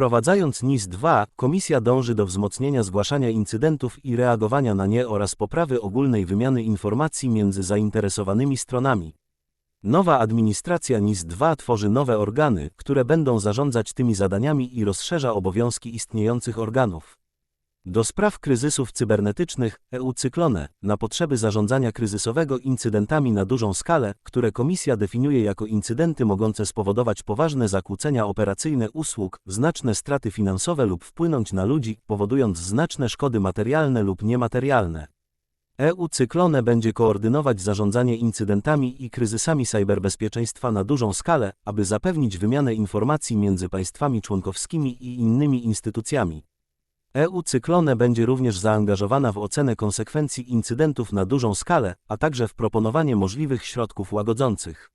Wprowadzając NIS-2, Komisja dąży do wzmocnienia zgłaszania incydentów i reagowania na nie oraz poprawy ogólnej wymiany informacji między zainteresowanymi stronami. Nowa administracja NIS-2 tworzy nowe organy, które będą zarządzać tymi zadaniami i rozszerza obowiązki istniejących organów. Do spraw kryzysów cybernetycznych EU Cyklone na potrzeby zarządzania kryzysowego incydentami na dużą skalę, które Komisja definiuje jako incydenty mogące spowodować poważne zakłócenia operacyjne usług, znaczne straty finansowe lub wpłynąć na ludzi, powodując znaczne szkody materialne lub niematerialne. EU Cyklone będzie koordynować zarządzanie incydentami i kryzysami cyberbezpieczeństwa na dużą skalę, aby zapewnić wymianę informacji między państwami członkowskimi i innymi instytucjami. EU Cyklone będzie również zaangażowana w ocenę konsekwencji incydentów na dużą skalę, a także w proponowanie możliwych środków łagodzących.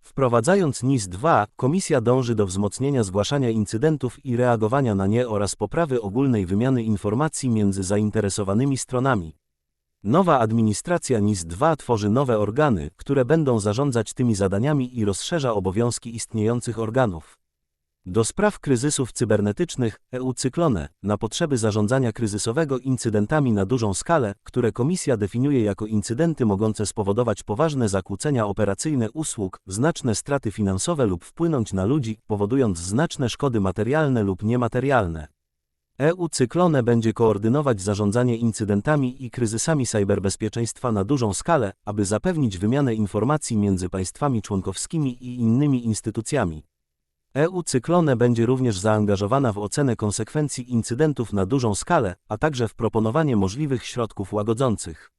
Wprowadzając NIS-2, Komisja dąży do wzmocnienia zgłaszania incydentów i reagowania na nie oraz poprawy ogólnej wymiany informacji między zainteresowanymi stronami. Nowa administracja NIS-2 tworzy nowe organy, które będą zarządzać tymi zadaniami i rozszerza obowiązki istniejących organów. Do spraw kryzysów cybernetycznych EU Cyklone na potrzeby zarządzania kryzysowego incydentami na dużą skalę, które Komisja definiuje jako incydenty mogące spowodować poważne zakłócenia operacyjne usług, znaczne straty finansowe lub wpłynąć na ludzi, powodując znaczne szkody materialne lub niematerialne. EU Cyklone będzie koordynować zarządzanie incydentami i kryzysami cyberbezpieczeństwa na dużą skalę, aby zapewnić wymianę informacji między państwami członkowskimi i innymi instytucjami. EU Cyklone będzie również zaangażowana w ocenę konsekwencji incydentów na dużą skalę, a także w proponowanie możliwych środków łagodzących.